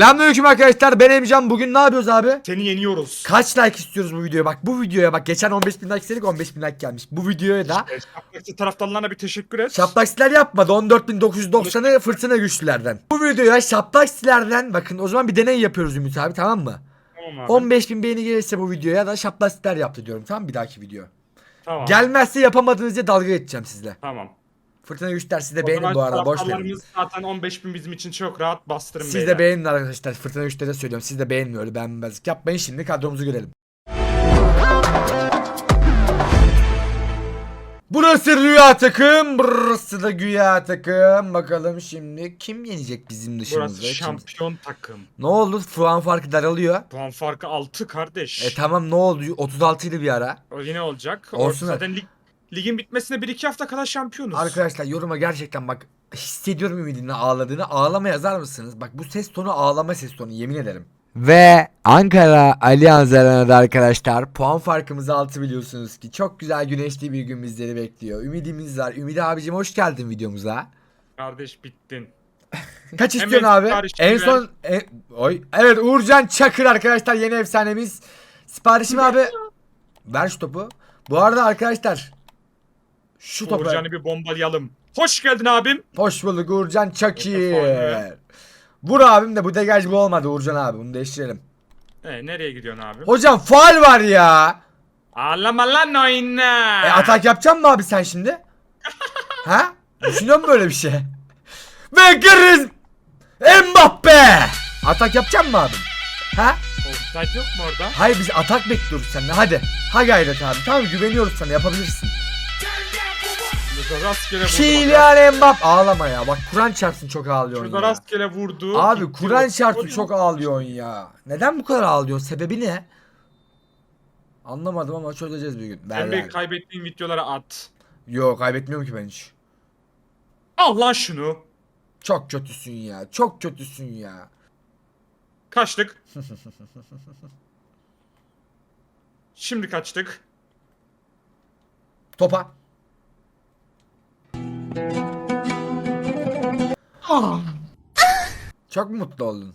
Selamünaleyküm arkadaşlar ben Emcan bugün ne yapıyoruz abi? Seni yeniyoruz. Kaç like istiyoruz bu videoya bak bu videoya bak geçen 15 bin like istedik 15 bin like gelmiş bu videoya da Şaplakçı taraftarlarına bir teşekkür et. Şaplaksiler yapmadı 14.990'ı fırtına güçlülerden Bu videoya şaplaksilerden bakın o zaman bir deney yapıyoruz Ümit abi tamam mı? Tamam abi. 15 bin beğeni gelirse bu videoya da şaplaksiler yaptı diyorum tamam mı? bir dahaki video Tamam. Gelmezse yapamadınız diye dalga geçeceğim sizle Tamam. Fırtına güçler siz de beğenin bu arada boş verin zaten 15 bin bizim için çok rahat bastırın Siz beyler. de beğenin arkadaşlar. Fırtına 3'te de söylüyorum. Siz de beğenin öyle beğenmezlik yapmayın. Şimdi kadromuzu görelim. Burası rüya takım. Burası da güya takım. Bakalım şimdi kim yenecek bizim dışımızda? Burası Kim- şampiyon takım. Ne oldu? Puan farkı daralıyor. Puan farkı 6 kardeş. E tamam ne oldu? 36 idi bir ara. O yine olacak. Olsun. O zaten lig, ligin bitmesine 1-2 hafta kadar şampiyonuz. Arkadaşlar yoruma gerçekten bak hissediyorum ümidini ağladığını. Ağlama yazar mısınız? Bak bu ses tonu ağlama ses tonu yemin ederim. Ve Ankara Allianz Arena'da arkadaşlar puan farkımız 6 biliyorsunuz ki çok güzel güneşli bir gün bizleri bekliyor. Ümidimiz var. Ümidi abicim hoş geldin videomuza. Kardeş bittin. Kaç istiyorsun abi? En son e- oy evet Uğurcan Çakır arkadaşlar yeni efsanemiz. Siparişimi abi ver şu topu. Bu arada arkadaşlar şu topu Uğurcan'ı bir bombalayalım. Hoş geldin abim. Hoş bulduk Uğurcan. Efendim? Vur abim de bu degaj bu olmadı Uğurcan abi bunu değiştirelim. E, nereye gidiyorsun abi? Hocam faal var ya. Ağlama lan oyna. E atak yapacak mı abi sen şimdi? ha? Düşünüyor musun böyle bir şey? Ve Griz Mbappe! Atak yapacak mı abim? Ha? Offside yok mu orada? Hayır biz atak bekliyoruz senden hadi. Ha gayret abi tamam güveniyoruz sana yapabilirsin. Şurada rastgele vurdu. Kylian Mbappe ağlama ya bak Kur'an çarpsın çok ağlıyorsun Şurada ya. rastgele vurdu. Abi Kur'an çarpsın çok ağlıyorsun ya. Neden bu kadar ağlıyorsun sebebi ne? Anlamadım ama çözeceğiz bir gün. Ver Sen bir ver. kaybettiğin videoları at. Yok kaybetmiyorum ki ben hiç. Al lan şunu. Çok kötüsün ya. Çok kötüsün ya. Kaçtık. Şimdi kaçtık. Topa. Çok mu mutlu oldun?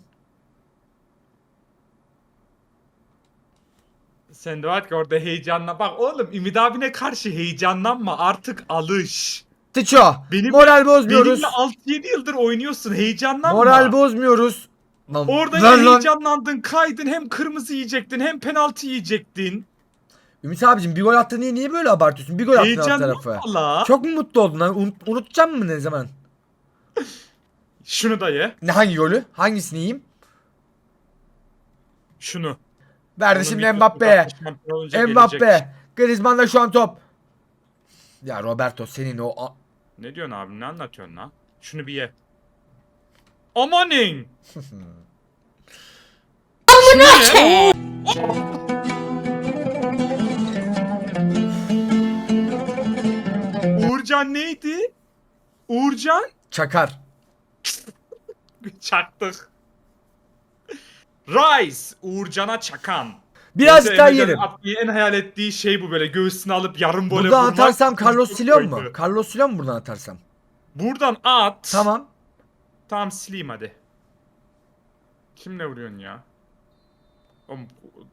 Sen de var ki orada heyecanla. Bak oğlum Ümit abine karşı heyecanlanma. Artık alış. Tıço. Benim- moral bozmuyoruz. Benimle 6-7 yıldır oynuyorsun. Heyecanlanma. Moral bozmuyoruz. Lan, Orada lan. heyecanlandın, kaydın. Hem kırmızı yiyecektin hem penaltı yiyecektin. Ümit abicim bir gol attın diye niye böyle abartıyorsun? Bir gol attın alt tarafı. la. Çok mu mutlu oldun lan? Unut, unutacağım mı ne zaman? Şunu da ye. Ne hangi golü? Hangisini yiyeyim? Şunu. Verdi Onun şimdi videosu Mbappe. zaten şampiyon olunca gelecek. Mbappe. Griezmann'da şu an top. Ya Roberto senin o a- Ne diyorsun abi? Ne anlatıyorsun lan? Şunu bir ye. Amanin. Şunu ye. Uğurcan neydi? Uğurcan? çakar. Çaktık. Rice. Uğurcan'a çakan. Birazcık Yoksa daha Emre'nin yerim. attığı En hayal ettiği şey bu böyle göğsüne alıp yarım böyle Buradan vurmak. atarsam Carlos Silon mu? Carlos Silon mu buradan atarsam? Buradan at. Tamam. Tamam sileyim hadi. Kimle vuruyorsun ya? Oğlum, bu-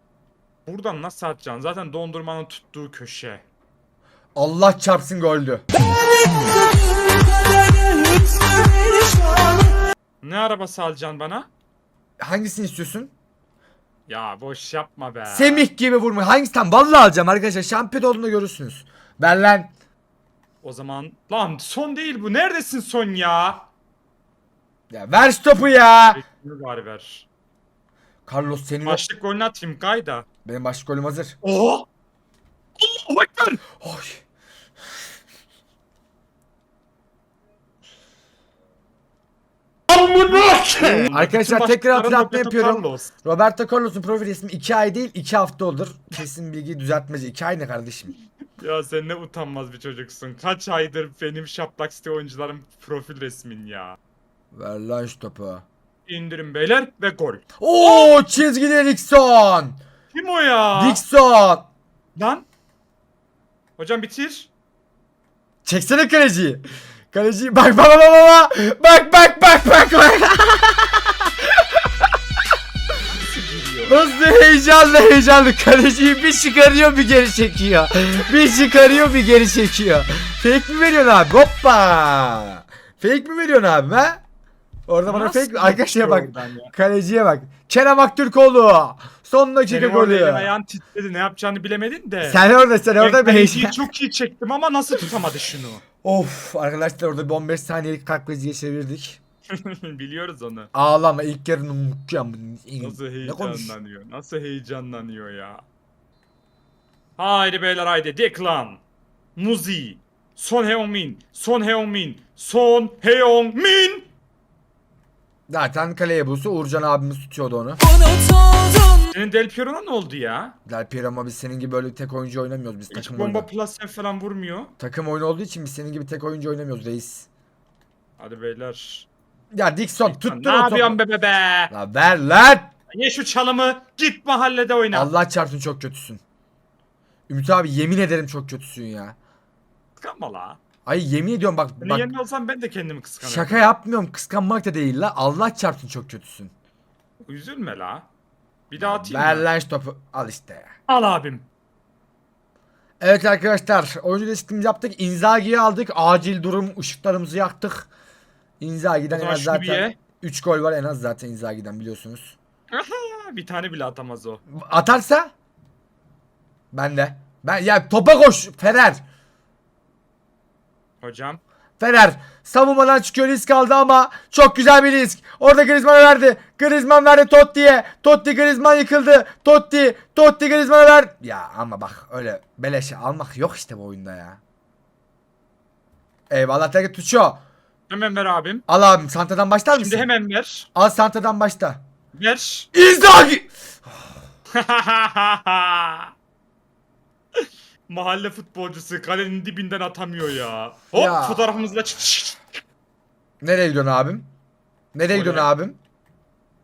buradan nasıl atacaksın? Zaten dondurmanın tuttuğu köşe. Allah çarpsın goldü. Ne arabası alacaksın bana? Hangisini istiyorsun? Ya boş yapma be. Semih gibi vurma. Hangisi tam? Vallahi alacağım arkadaşlar. Şampiyon olduğunda görürsünüz. Ver lan. O zaman lan son değil bu. Neredesin son ya? Ya ver şu topu ya. Bekliyor bari ver. Carlos senin. Başlık golünü atayım kayda. Benim başlık golüm hazır. Oha! Allahu Ekber! Oy. Arkadaşlar Bütün tekrar başlıkların hatırlatma yapıyorum. Carlos. Roberto Carlos'un profil resmi 2 ay değil 2 hafta olur. Kesin bilgi düzeltmece. 2 ay ne kardeşim? Ya sen ne utanmaz bir çocuksun. Kaç aydır benim şaplak site oyuncularım profil resmin ya. Ver lan şu topu. İndirin beyler ve gol. Oo çizgide Dixon. Kim o ya? Dixon. Lan. Hocam bitir. Çeksene kaleciyi. Kaleciyi bak bak bak bak. Bak bak bak bak bak. Nasıl heyecanlı heyecanlı kaleciyi bir çıkarıyor bir geri çekiyor. Bir çıkarıyor bir geri çekiyor. Fake mi veriyorsun abi? Hoppa. Fake mi veriyorsun abi ha? Orada bana Nasıl fake arkadaşlar bak. oradan ya? Kaleciye bak. Kerem Aktürkoğlu. Son dakika Benim orada golü. ayağın titredi ne yapacağını bilemedin de. Sen orada sen orada bir kaleciyi heyecan. çok iyi çektim ama nasıl tutamadı şunu? Of arkadaşlar orada bir 15 saniyelik kalkmacıya çevirdik. Biliyoruz onu. Ağlama ilk yarını unutacağım. Nasıl Ne konuş? heyecanlanıyor? Nasıl heyecanlanıyor ya? Haydi beyler haydi. Declan. Muzi. Son Heung-min. Son Heung-min. Son Heung-min. Zaten kaleye bulsa Uğurcan abimiz tutuyordu onu. Senin Del Piero'na ne oldu ya? Del Piero ama biz senin gibi böyle tek oyuncu oynamıyoruz biz Hiç takım bomba oyunu. plus falan vurmuyor. Takım oyunu olduğu için biz senin gibi tek oyuncu oynamıyoruz reis. Hadi beyler. Ya Dixon tuttun ne o yapıyorsun topu. be be be? La ver lan. Ye şu çalımı. Git mahallede oyna. Allah çarpsın çok kötüsün. Ümit abi yemin ederim çok kötüsün ya. Kıskanma la. Ay yemin ediyorum bak Senin bak yerinde olsam ben de kendimi kıskanırım. şaka yapmıyorum kıskanmak da değil la Allah çarpsın çok kötüsün. Üzülme la. Bir daha atayım Ver mı? lan şu topu al işte ya. Al abim. Evet arkadaşlar oyuncu listemizi yaptık. Inzaghi'yi aldık. Acil durum ışıklarımızı yaktık. Inzaghi'den O en zaman az şunu bir zaten ye. 3 gol var en az zaten Inzaghi'den biliyorsunuz. Bir tane bile atamaz o. Atarsa ben de. Ben ya topa koş Fener. Hocam. Fener savunmadan çıkıyor risk aldı ama çok güzel bir risk. Orada Griezmann'a verdi. Griezmann verdi Totti'ye. Totti Griezmann yıkıldı. Totti Totti Griezmann'a ver. Ya ama bak öyle beleşe almak yok işte bu oyunda ya. Eyvallah Teke Tuço. Hemen ver abim. Al abim Santa'dan başlar mısın? Şimdi hemen ver. Al Santa'dan başla. Ver. İnzaghi! Mahalle futbolcusu kalenin dibinden atamıyor ya. Hop Ya. fotoğrafımızla çık. çık- Nereye gidiyorsun abim? Nereye Oraya. gidiyorsun abim?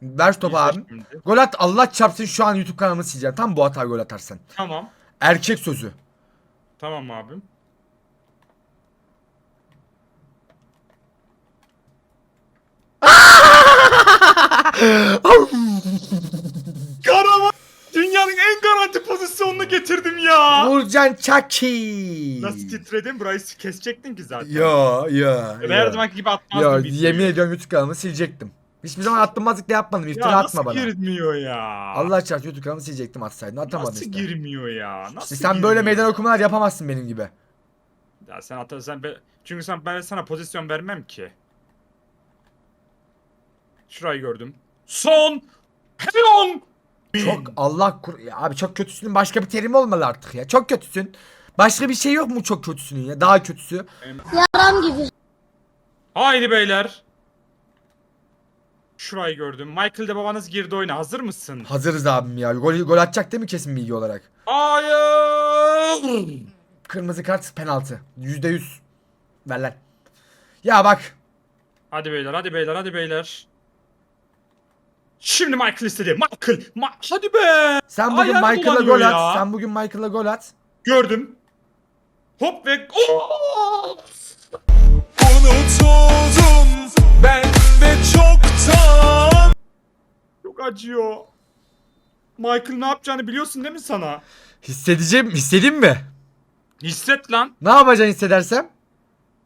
Ver şu topu abim. şimdi. Gol at Allah çarpsın şu an YouTube kanalımı sileceğim. Tam bu hata gol atarsan. Tamam. Erkek sözü. Tamam abim. Nurcan Çaki. Nasıl titredim? Burayı kesecektin ki zaten. Yo yo. Her zamanki gibi atmazdım Yo yemin ediyorum YouTube kanalımı silecektim. Hiçbir zaman attırmazlık da yapmadım. İftira ya atma nasıl bana. girmiyor ya? Allah çarpsın YouTube kanalımı silecektim atsaydın. Atamadın Nasıl işte. girmiyor ya? Nasıl İşte sen böyle girmiyor meydan ya? okumalar yapamazsın benim gibi. Ya sen ata sen be- çünkü sen ben sana pozisyon vermem ki. Şurayı gördüm. Son Heon Çok Allah kur... Ya abi çok kötüsünün başka bir terimi olmalı artık ya. Çok kötüsün. Başka bir şey yok mu çok kötüsünün ya? Daha kötüsü. Yaram gibi. Haydi beyler. Şurayı gördüm. Michael de babanız girdi oyuna. Hazır mısın? Hazırız abim ya. Gol, gol atacak değil mi kesin bilgi olarak? Hayır. Kırmızı kart penaltı. Yüzde yüz. Ver lan. Ya bak. Hadi beyler, hadi beyler, hadi beyler. Şimdi Michael istedi. Michael, Ma hadi be. Sen bugün Ayağım Michael'a gol ya. at. Sen bugün Michael'a gol at. Gördüm. Hop ve Oo! Unutuldum ben de çoktan Çok acıyor. Michael ne yapacağını biliyorsun değil mi sana? Hissedeceğim. Hissedeyim mi? Hisset lan. Ne yapacaksın hissedersem?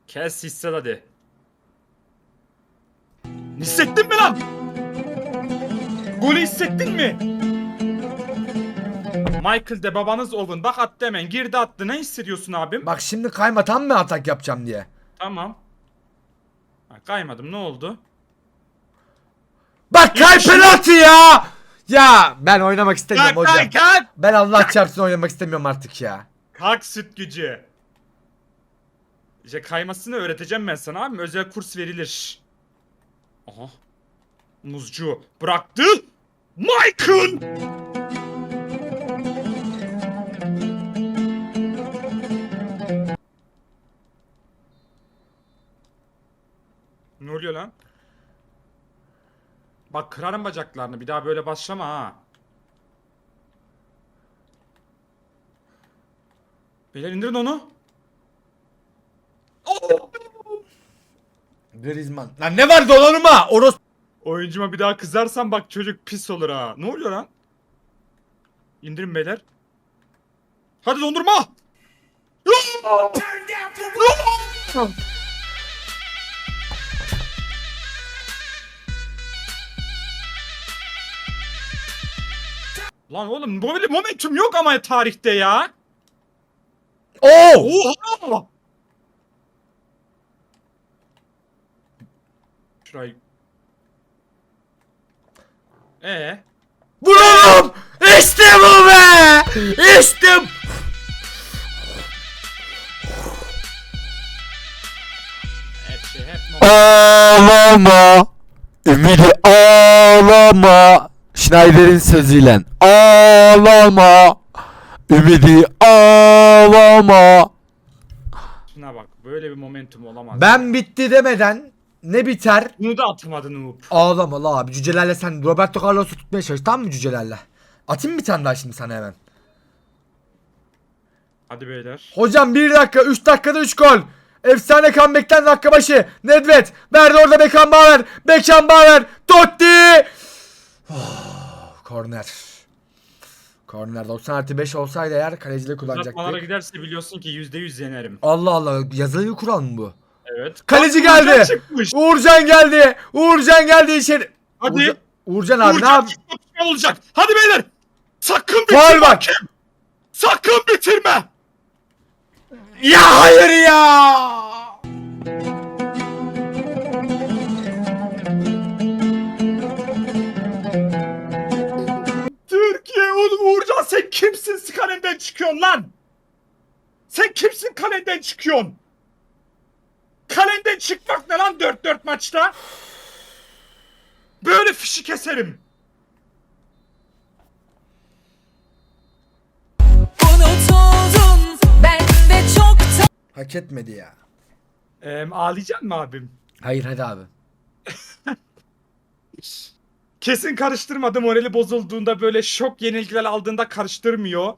Kes hisset hadi. Hissettin mi lan? Golü hissettin mi? Michael de babanız Owen. Bak attı hemen. Girdi attı. Ne hissediyorsun abim? Bak şimdi kayma tam mı atak yapacağım diye. Tamam. Ha, kaymadım. Ne oldu? Bak kay penaltı ya. Ya ben oynamak istemiyorum Kalk hocam. kalk kalk. Ben Allah çarpsın oynamak istemiyorum artık ya. Kalk süt gücü. İşte kaymasını öğreteceğim ben sana abim. Özel kurs verilir. Aha. Muzcu bıraktı. Michael. Ne oluyor lan? Bak kırarım bacaklarını. Bir daha böyle başlama ha. Beyler indirin onu. Oh! Griezmann. Lan ne var donanıma? Oros Oyuncuma bir daha kızarsan bak çocuk pis olur ha. Ne oluyor lan? İndirin beyler. Hadi dondurma! Lan oğlum böyle momentum yok ama tarihte ya. Oo! Oha! Şurayı... Ee? Vuralım! İşte bu be! İşte Ağlama Ümidi ağlama Schneider'in sözüyle Ağlama Ümidi ağlama Şuna bak böyle bir momentum olamaz. Ben bitti demeden ne biter? Bunu da atamadın Noob. Ağlama la abi cücelerle sen Roberto Carlos'u tutmaya çalış tamam mı cücelerle? Atayım mı bir tane daha şimdi sana hemen. Hadi beyler. Hocam 1 dakika 3 dakikada 3 gol. Efsane comeback'ten dakika başı. Nedved. Verdi orada Beckham Bauer. Beckham Bauer. Totti. Oh, korner. Korner 90 artı 5 olsaydı eğer kaleciyle Uzatmalara kullanacaktık. giderse biliyorsun ki %100 yenerim. Allah Allah yazılı bir kural mı bu? Evet. Kaleci Uğurcan geldi. çıkmış. Uğurcan geldi. Uğurcan geldi içeri. Hadi. Uğurcan, Uğurcan abi ne Uğurcan yap? çıkmış ne olacak? Hadi beyler. Sakın bitirme. bak. hakem. Sakın bitirme. Ya hayır ya. Türkiye oğlum Uğurcan sen kimsin kalenden çıkıyorsun lan? Sen kimsin kalenden çıkıyorsun? Kalenden çıkmak ne lan 4-4 maçta? Böyle fişi keserim. Unutuldun ben de çoktan Hak etmedi ya. Ee, ağlayacak mı abim? Hayır hadi abi. Kesin karıştırmadı morali bozulduğunda böyle şok yenilgiler aldığında karıştırmıyor.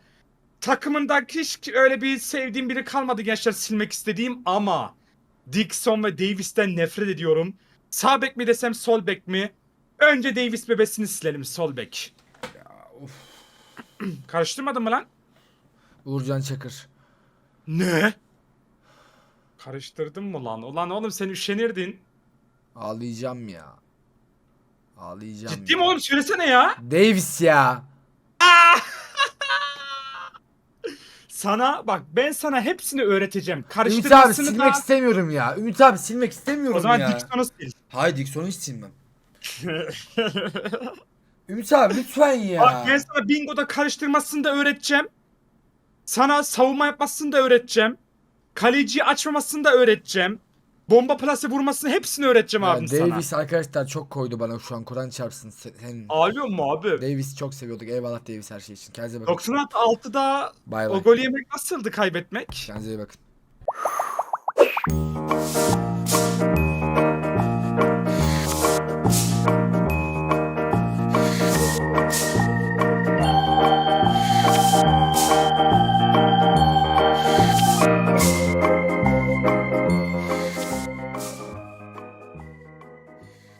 Takımında hiç öyle bir sevdiğim biri kalmadı gençler silmek istediğim ama Dixon ve Davis'ten nefret ediyorum. Sağ bek mi desem sol bek mi? Önce Davis bebesini silelim sol bek. Karıştırmadın mı lan? Uğurcan Çakır. Ne? Karıştırdın mı lan? Ulan oğlum sen üşenirdin. Ağlayacağım ya. Ağlayacağım Ciddi ya. mi oğlum söylesene ya. Davis ya. Sana bak ben sana hepsini öğreteceğim. Ümit abi Karıştırmasını silmek da... istemiyorum ya. Ümit abi silmek istemiyorum O zaman ya. Dixon'u sil. Hayır Dixon'u hiç silmem. Ümit abi lütfen ya. Bak ben sana bingoda karıştırmasını da öğreteceğim. Sana savunma yapmasını da öğreteceğim. Kaleciyi açmamasını da öğreteceğim. Bomba plase vurmasını hepsini öğreteceğim Ya abim sana. Davis arkadaşlar çok koydu bana şu an Kur'an çarpsın. Sen, Ağlıyor mu abi? Davis çok seviyorduk. Eyvallah Davis her şey için. Kendinize bakın. 96'da Bay o bay. gol yemek nasıldı kaybetmek? Kendinize iyi bakın.